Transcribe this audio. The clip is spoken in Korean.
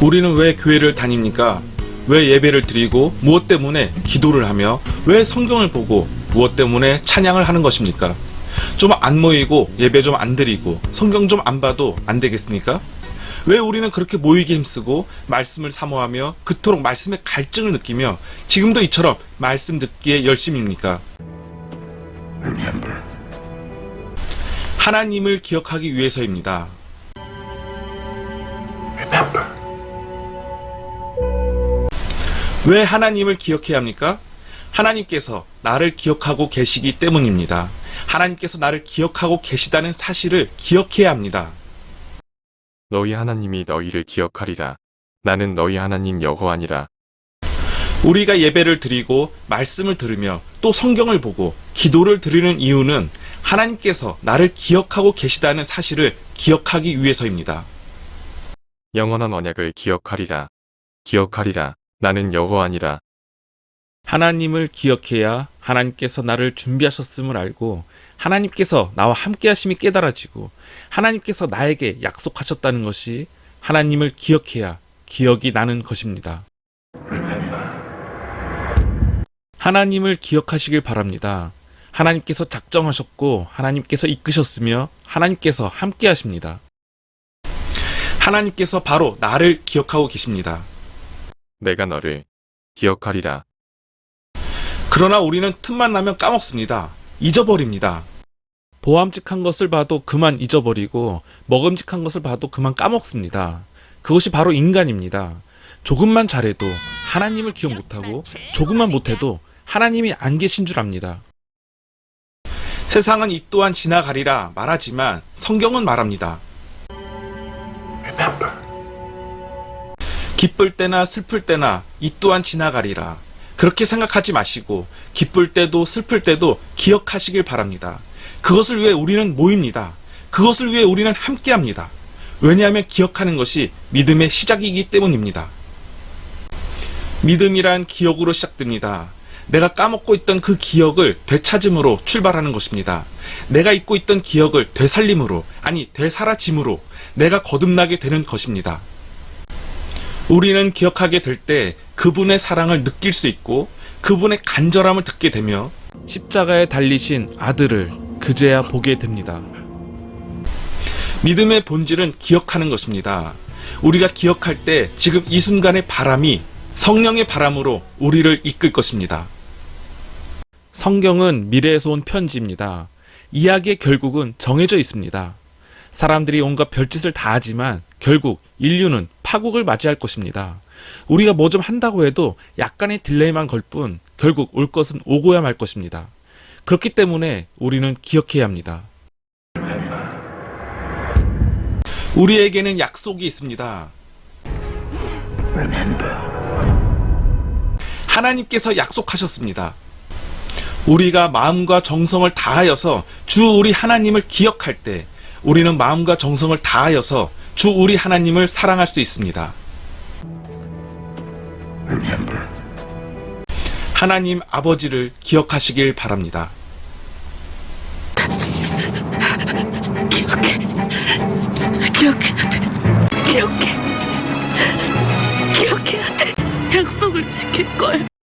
우리는 왜 교회를 다닙니까? 왜 예배를 드리고 무엇 때문에 기도를 하며 왜 성경을 보고 무엇 때문에 찬양을 하는 것입니까? 좀 안 모이고 예배 좀 안 드리고 성경 좀 안 봐도 안 되겠습니까? 왜 우리는 그렇게 모이기 힘쓰고 말씀을 사모하며 그토록 말씀의 갈증을 느끼며 지금도 이처럼 말씀 듣기에 열심입니까? 하나님을 기억하기 위해서입니다. 왜 하나님을 기억해야 합니까? 하나님께서 나를 기억하고 계시기 때문입니다. 하나님께서 나를 기억하고 계시다는 사실을 기억해야 합니다. 너희 하나님이 너희를 기억하리라. 나는 너희 하나님 여호와니라. 우리가 예배를 드리고 말씀을 들으며 또 성경을 보고 기도를 드리는 이유는 하나님께서 나를 기억하고 계시다는 사실을 기억하기 위해서입니다. 영원한 언약을 기억하리라. 기억하리라. 나는 여호와니라. 하나님을 기억해야 하나님께서 나를 준비하셨음을 알고 하나님께서 나와 함께 하심이 깨달아지고 하나님께서 나에게 약속하셨다는 것이 하나님을 기억해야 기억이 나는 것입니다. 하나님을 기억하시길 바랍니다. 하나님께서 작정하셨고 하나님께서 이끄셨으며 하나님께서 함께 하십니다. 하나님께서 바로 나를 기억하고 계십니다. 내가 너를 기억하리라. 그러나 우리는 틈만 나면 까먹습니다. 잊어버립니다. 보암직한 것을 봐도 그만 잊어버리고 먹음직한 것을 봐도 그만 까먹습니다. 그것이 바로 인간입니다. 조금만 잘해도 하나님을 기억 못하고 조금만 못해도 하나님이 안 계신 줄 압니다. 세상은 이 또한 지나가리라 말하지만 성경은 말합니다. 기쁠 때나 슬플 때나 이 또한 지나가리라. 그렇게 생각하지 마시고 기쁠 때도 슬플 때도 기억하시길 바랍니다. 그것을 위해 우리는 모입니다. 그것을 위해 우리는 함께합니다. 왜냐하면 기억하는 것이 믿음의 시작이기 때문입니다. 믿음이란 기억으로 시작됩니다. 내가 까먹고 있던 그 기억을 되찾음으로 출발하는 것입니다. 내가 잊고 있던 기억을 되살림으로, 아니, 되살아짐으로 내가 거듭나게 되는 것입니다. 우리는 기억하게 될 때 그분의 사랑을 느낄 수 있고 그분의 간절함을 듣게 되며 십자가에 달리신 아들을 그제야 보게 됩니다. 믿음의 본질은 기억하는 것입니다. 우리가 기억할 때 지금 이 순간의 바람이 성령의 바람으로 우리를 이끌 것입니다. 성경은 미래에서 온 편지입니다. 이야기의 결국은 정해져 있습니다. 사람들이 온갖 별짓을 다 하지만 결국 인류는 파국을 맞이할 것입니다. 우리가 뭐 좀 한다고 해도 약간의 딜레이만 걸 뿐 결국 올 것은 오고야 말 것입니다. 그렇기 때문에 우리는 기억해야 합니다. 우리에게는 약속이 있습니다. 하나님께서 약속하셨습니다. 우리가 마음과 정성을 다하여서 주 우리 하나님을 기억할 때 우리는 마음과 정성을 다하여서 주 우리 하나님을 사랑할 수 있습니다. remember, 하나님 아버지를 기억하시길 바랍니다. 기억해야 돼. 기억해. 기억해야 돼. 약속을 지킬 거야.